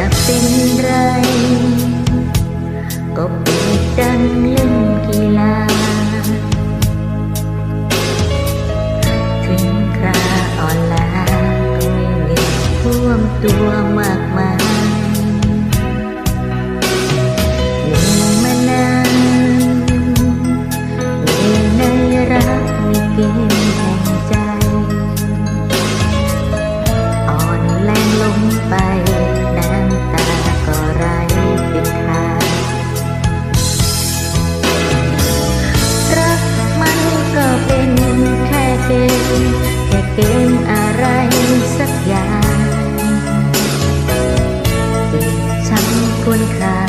จะเป็นไร ก็เปิดดังเล่นกีฬา ถึงคราอ่อนล้าก็ไม่มีท่วมตัวมากมาย Monica.